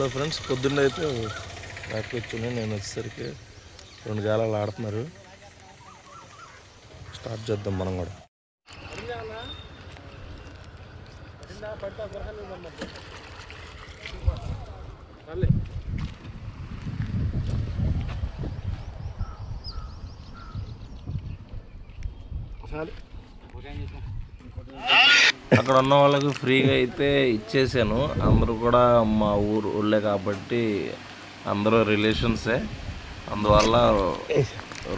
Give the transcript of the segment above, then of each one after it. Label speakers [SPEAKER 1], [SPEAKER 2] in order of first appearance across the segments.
[SPEAKER 1] Hello friends పొద్దున్న అయితే రాత్రి నేను వచ్చేసరికి రెండు గాలాలు ఆడుతున్నారు. స్టార్ట్ చేద్దాం మనం కూడా. అక్కడ ఉన్న వాళ్ళకి ఫ్రీగా అయితే ఇచ్చేసాను. అందరూ కూడా మా ఊరు ఊళ్ళే కాబట్టి అందరూ రిలేషన్సే. అందువల్ల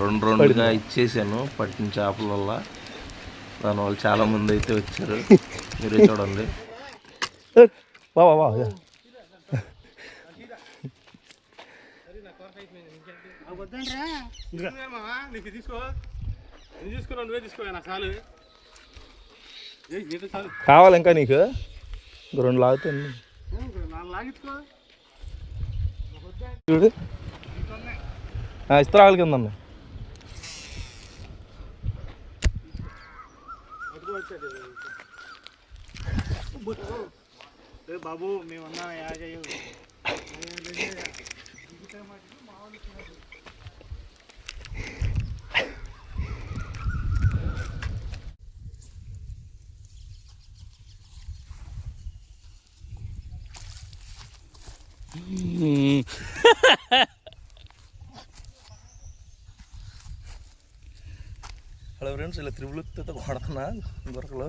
[SPEAKER 1] రెండు రెండుగా ఇచ్చేసాను పట్టిన చేపల వల్ల దానివల్ల చాలా మంది అయితే వచ్చారు. మీరే చూడండి. వా వా వా
[SPEAKER 2] నీకు తీసుకో. నేను తీసుకున్నా నువ్వే తీసుకో నా చాలు ఏ నీతో చాలు
[SPEAKER 1] కావాలి ఇంకా నీకు? ఇంక రెండు లాగుతుంది చూడు. ఇస్తా ఇస్త్రాల కింద ఉన్నాయి.
[SPEAKER 2] ఏ బాబు మేమన్నా
[SPEAKER 1] హలో ఫ్రెండ్స్ ఇలా త్రిబులతో కొడుతున్నా దొరకలు.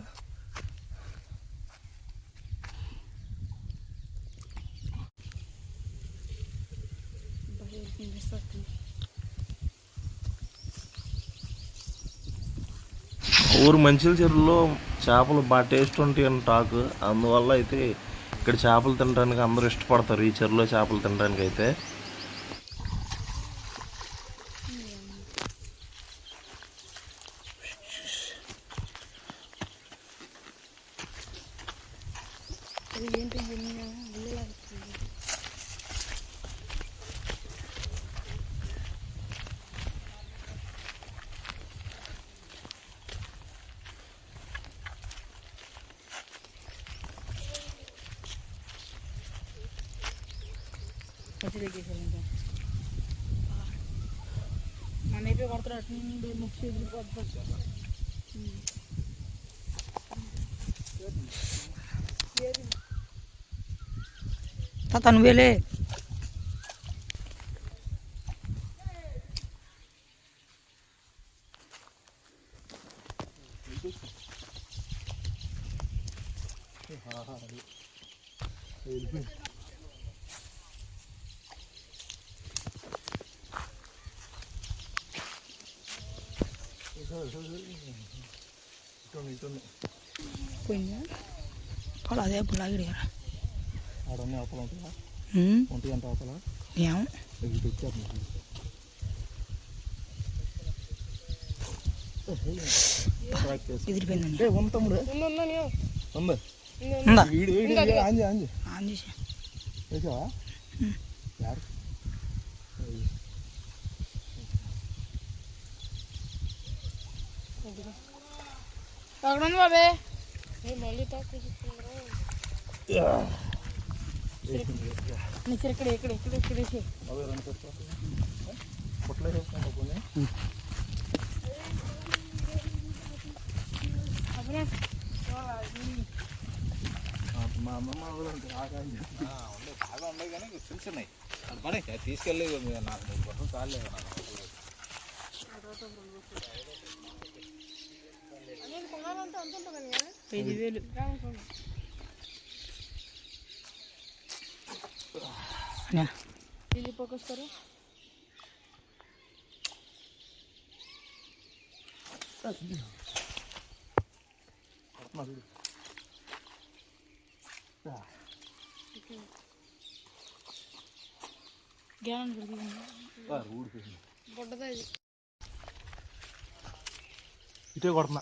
[SPEAKER 1] ఊరు మంచిల చెరువులో చేపలు బాగా టేస్ట్ ఉంటాయి అని టాక్. అందువల్ల అయితే ఇక్కడ చేపలు తినడానికి అందరూ ఇష్టపడతారు. ఈ చెరువులో చేపలు తినడానికి అయితే
[SPEAKER 3] ఏంటి? ಹಸಿರು ಕೇಸರಿಂದ ಮನೆ ಪೇ ಬರ್ತಾರೆ ಅಷ್ಟು ನಿಂದು ಮುಗಿಸಿದ್ರು ತಾತ ಅನ್ಬೇಲೆ हाँ हाँ పోయిందా కాదు అదే పులాగిడి కదా
[SPEAKER 1] ఆడన్నీ అవతల
[SPEAKER 3] ఏం ఎదిరిపోయిందండి
[SPEAKER 1] ఉందా
[SPEAKER 3] ఆన్
[SPEAKER 1] వేసావా యారు
[SPEAKER 3] అక్కడ ఉంది బాబే నీ సరే ఇక్కడ ఇక్కడ ఇక్కడ ఇక్కడ వేసి.
[SPEAKER 1] అవే రెండు తెచ్చారు పుట్టలే వేసుకుంటా కొన్ని మా అమ్మమ్మ అవదంటే ఆగాంజి
[SPEAKER 2] బాగా ఉన్నాయి కానీ చిన్న చిన్నవి అది పడే తీసుకెళ్ళి నాకు మూడు పట్టం చాలేదు నాకు
[SPEAKER 3] ఐదు వేలు అన్నా. జ్ఞానం పెరిగింది. బుడ్డదా ఇది.
[SPEAKER 1] ఇటే కొడుతున్నా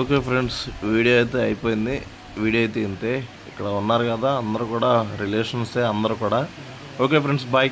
[SPEAKER 1] ఓకే ఫ్రెండ్స్ వీడియో అయితే అయిపోయింది. వీడియో అయితే ఇంతే. ఇక్కడ ఉన్నారు కదా అందరూ కూడా రిలేషన్సే అందరూ కూడా. Okay friends bye.